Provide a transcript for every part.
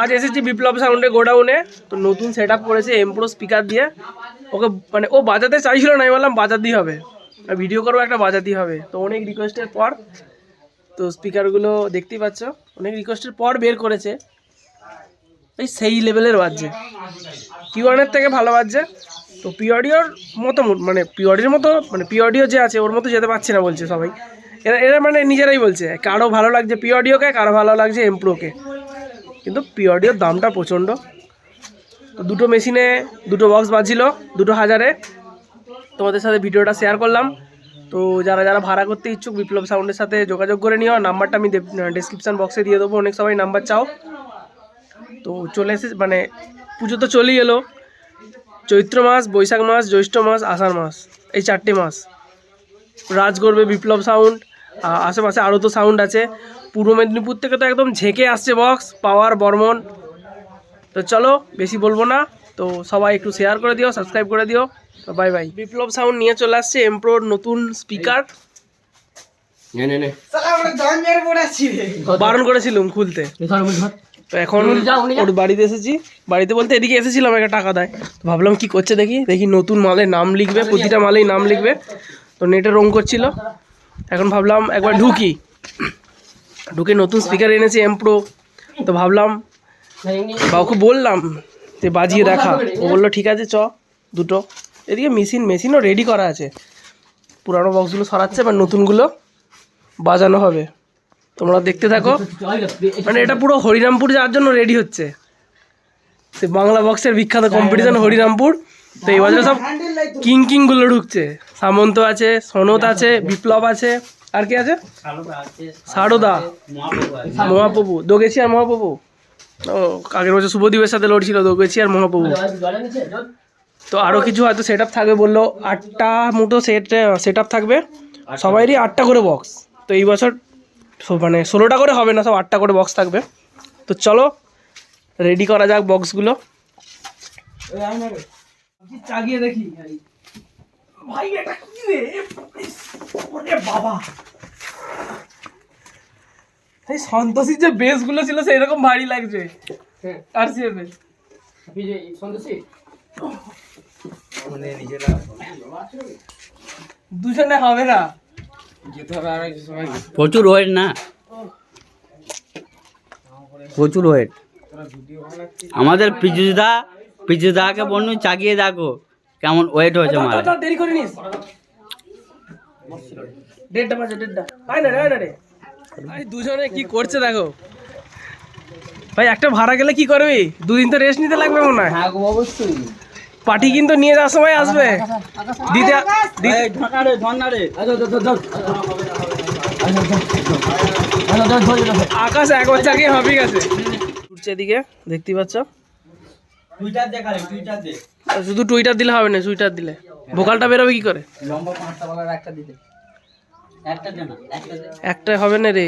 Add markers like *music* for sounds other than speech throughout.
আজ এসেছি বিপ্লব সাউন্ডে গোডাউনে। তো নতুন সেট আপ করেছে এমপ্রো স্পিকার দিয়ে। ওকে মানে ও বাজাতে চাইছিল না, আমি বললাম বাজাতেই হবে। ভিডিও করব একটা বাজাতেই হবে। তো অনেক রিকোয়েস্টের পর, তো স্পিকারগুলো দেখতেই পাচ্ছ, অনেক রিকোয়েস্টের পর বের করেছে। এই সেই লেভেলের বাজছে। পিওয়ানের থেকে ভালো বাজছে। তো পিওডিওর মতো মো- মানে পিওডির মতো মানে পিওডিও যে আছে, ওর মতো যেতে পারছে না বলছে সবাই। এরা এরা মানে নিজেরাই বলছে, কারও ভালো লাগছে পিওডিওকে কারও ভালো লাগছে এমপ্রোকে কিন্তু পিওডিওর দামটা প্রচণ্ড। তো দুটো মেশিনে দুটো বক্স বাজছিল দুটো হাজারে। তোমাদের সাথে ভিডিওটা শেয়ার করলাম। তো যারা যারা ভাড়া করতে ইচ্ছুক, বিপ্লব সাউন্ডের সাথে যোগাযোগ করে নিও। নাম্বারটা আমি ডিসক্রিপশান বক্সে দিয়ে দেবো। অনেক সবাই নাম্বার চাও। তো চলে এসে মানে পুজো তো চলেই এলো। চৈত্র মাস, বৈশাখ মাস, জ্যৈষ্ঠ মাস, আষাঢ় মাস, এই চারটে মাস। রাজ করবে বিপ্লব সাউন্ড আশেপাশে আরও তো সাউন্ড আছে। পূর্ব মেদিনীপুর থেকে তো একদম ঝেঁকে আসছে বক্স পাওয়ার বর্মন। তো চলো বেশি বলব না। তো সবাই একটু শেয়ার করে দিও সাবস্ক্রাইব করে দিও। তো বাই বাই বিপ্লব সাউন্ড নিয়ে চলে আসছে এমপ্রোর নতুন স্পিকার বারণ করেছিলাম খুলতে। তো এখন ওর বাড়িতে এসেছি। বাড়িতে বলতে এদিকে এসেছিলাম একটা টাকা দেয়। তো ভাবলাম কি করছে দেখি দেখি নতুন মালের নাম লিখবে প্রতিটা মালেই নাম লিখবে। তো নেটে রং করছিল। এখন ভাবলাম একবার ঢুকি। ঢুকে নতুন স্পিকার এনেছি এমপ্রো তো ভাবলাম, বা ওকে বললাম যে বাজিয়ে দেখা। ও বলল, ঠিক আছে, চ, দুটো। এদিকে মেশিন মেশিনও রেডি করা আছে। পুরানো বক্সগুলো সরাচ্ছে বা নতুনগুলো বাজানো হবে। তোমরা দেখতে থাকো। মানে এটা পুরো হরিরামপুর যাওয়ার জন্য রেডি হচ্ছে। সে বাংলা বক্সের বিখ্যাত কম্পিটিশন হরিরামপুর। তো এই বছর সব কিং কিংগুলো ঢুকছে। সামন্ত আছে সনত আছে, বিপ্লব আছে। আর কি আছে? সারদা মহাপ্রভু দোগেছি আর মহাপ্রভু? ও আগের বছর শুভদীপের সাথে লড়ছিল দোগেছি আর মহাপ্রভু। তো আরও কিছু হয়তো সেট আপ থাকবে বলল আটটা মতো সেট সেট আপ থাকবে। সবাইরই আটটা করে বক্স তো এই বছর মানে ষোলোটা করে হবে না সব আটটা করে বক্স থাকবে। তো চলো রেডি করা যাক বক্সগুলো চাগিয়ে দেখি। ভাই এটা কি রে? ওরে বাবা। এই সন্তোষীর যে বেসগুলো ছিল সেই রকম ভারী লাগছে। আর সিএফে দুজনে হবে না। প্রচুর ওয়েট না? প্রচুর ওয়েট আমাদের পিজুদা পিজুদাকে বন্ধু চাগিয়ে দেখো। কেমন ওয়েট হয়েছে মারা দাও, দাও, দেরি করে নিস। দেড়টা বাজে দেড়টা। আয় না রে আয় না রে। ভাই দুজনে কি করছে দেখো? ভাই একটা ভাড়া গেলে কি করবি? দুদিন তো রেস্ট নিতে লাগবে মনে হয়। অবশ্যই। পার্টি কিন্তু নিয়ে যাওয়ার সময় আসবে। দিতে আকাশ এক বাচ্চাকে হাঁপিয়ে গেছে। উঠছে এদিকে দেখতেই পাচ্ছ? টুইটার দেখালে টুইটার দে। শুধু টুইটার দিলে হবে না সুইটার দিলে। ভোকালটা বেরোবে কি করে? লম্বা পাঁচটা বলার একটা দিতে। একটা দে না একটা হবে না রে।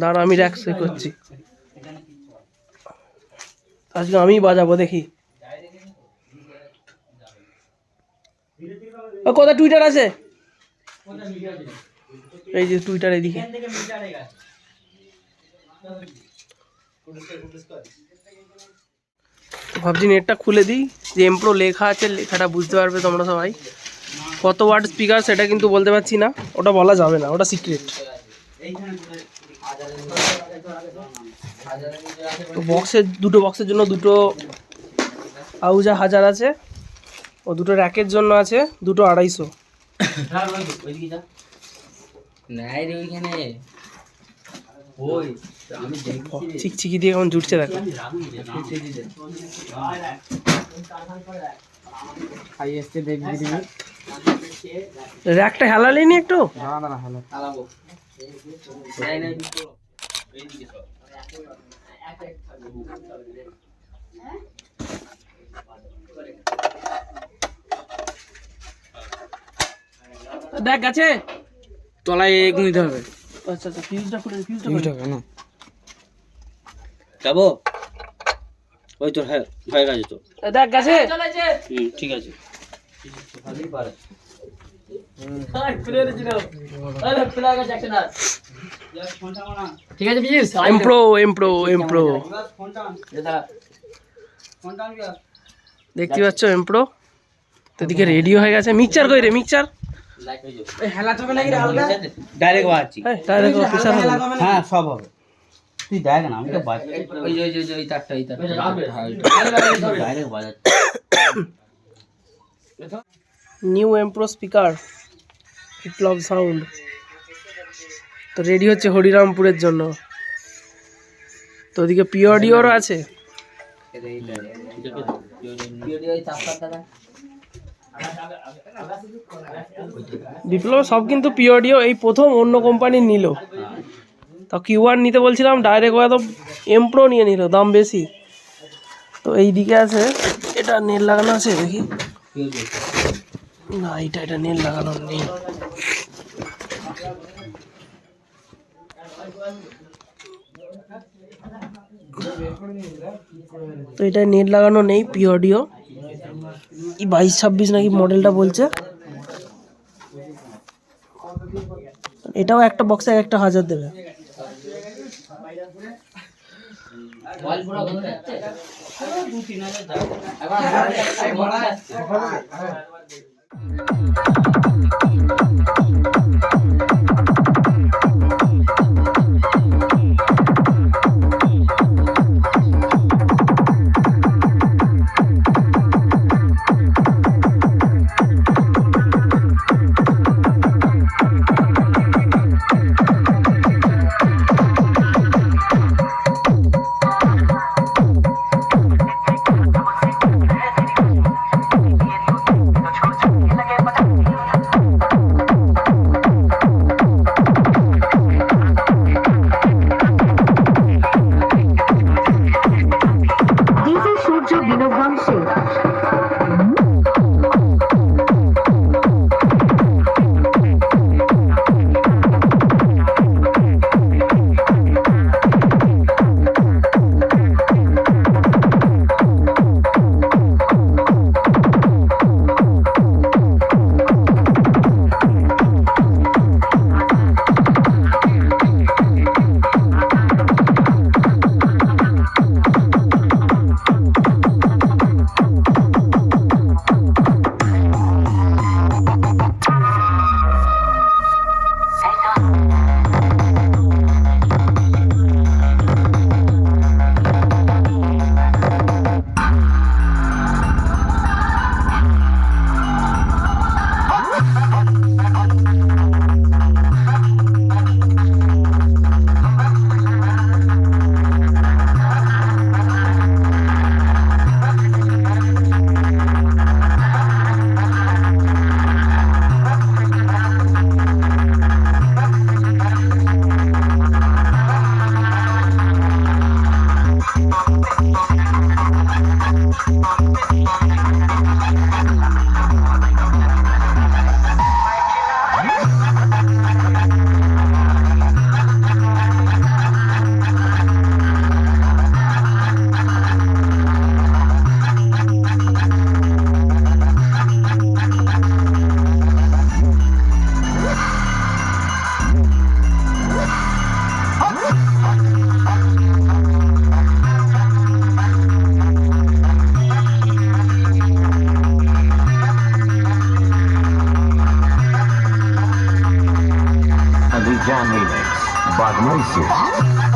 দাঁড়া আমি র্যাক্স করছি। আজকে আমি বাজাবো দেখি। ও কোথায় টুইটার আছে? এই যে টুইটার এদিকে। ভাবছি নেটটা খুলে দিই, যে এমপ্রো লেখা আছে, লেখাটা বুঝতে পারবে তোমরা সবাই। কত ওয়াট স্পিকার সেটা কিন্তু বলতে পারছি না। ওটা বলা যাবে না, ওটা সিক্রেট তো বক্সের দুটো বক্সের জন্য দুটো আউজা হাজার আছে, ও দুটো র্যাকের জন্য আছে, দুটো আড়াইশো। *coughs* চিকচিকি দিয়ে কেমন জুটছে দেখো। খাই এসছে দেখবি দিবি র্যাকটা হেলালেনি একটু? দাঁড়া দাঁড়া হলো চালাবো নাই নাই দেখ গেছে। তলায় নিতে হবে। আচ্ছা আচ্ছা ফিউজটা খুলে ফিউজটা খুলে কেন? যাব? ওই তোর হ্যাঁ হয়ে গেছে তো। দেখ গেছে। হুম ঠিক আছে। খুলে রেখেছিল আরে খুলে গেছে ঠিক আছে এমপ্রো এমপ্রো এমপ্রো দেখতে পাচ্ছ এমপ্রো তো এদিকে রেডি হয়ে গেছে। মিক্সচার কই রে মিক্সচার? হেলা চবে নাকি রে হালকা ডাইরেক্ট বাজছি হ্যাঁ ডাইরেক্ট অফিসার হবে হ্যাঁ সব হবে তুই দেখ না আমি তো ওই ওই ওই যে ওই তারটা ডাইরেক্ট বাজাচ্ছি নিউ এমপ্রো স্পিকার বিপ্লব সাউন্ড তো রেডি হচ্ছে হরিরামপুরের জন্য তো ওদিকে পিওডিওরও আছে বিপ্লব সব কিন্তু পিওডিও এই প্রথম অন্য কোম্পানির নিল। তা কিউ ওয়ান নিতে বলছিলাম ডাইরেক্ট ওরা তো এমপ্রো নিয়ে নিল, দাম বেশি। তো এই দিকে আছে, এটা নেট লাগানো আছে, দেখি। না, এটা এটা নেট লাগানো নেই। তো এটা নেট লাগানো নেই পি অডিও বাইশ ছাব্বিশ নাকি মডেলটা বলছে। এটাও একটা বক্সে একটা হাজার দেবে। DJ Abidjan Remix. Bagmoisi.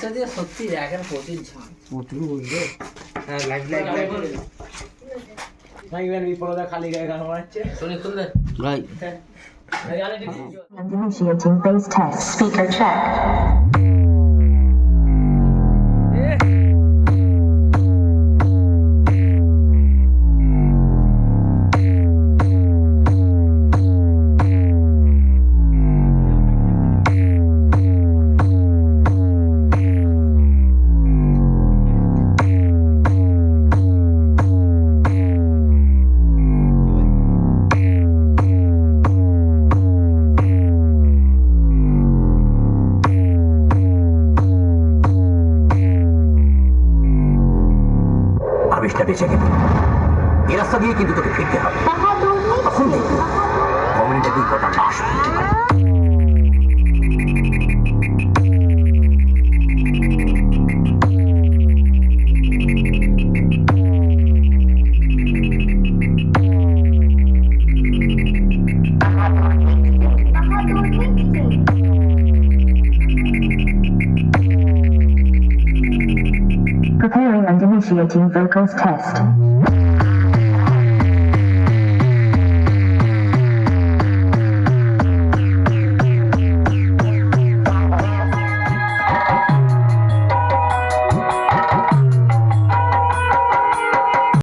আড়াইশো দিয়ে সত্যি এখন প্রচুর ঝাম হ্যাঁ লাইভ লাইভ ভাই Right. initiating base test. Speaker check. Vocals test.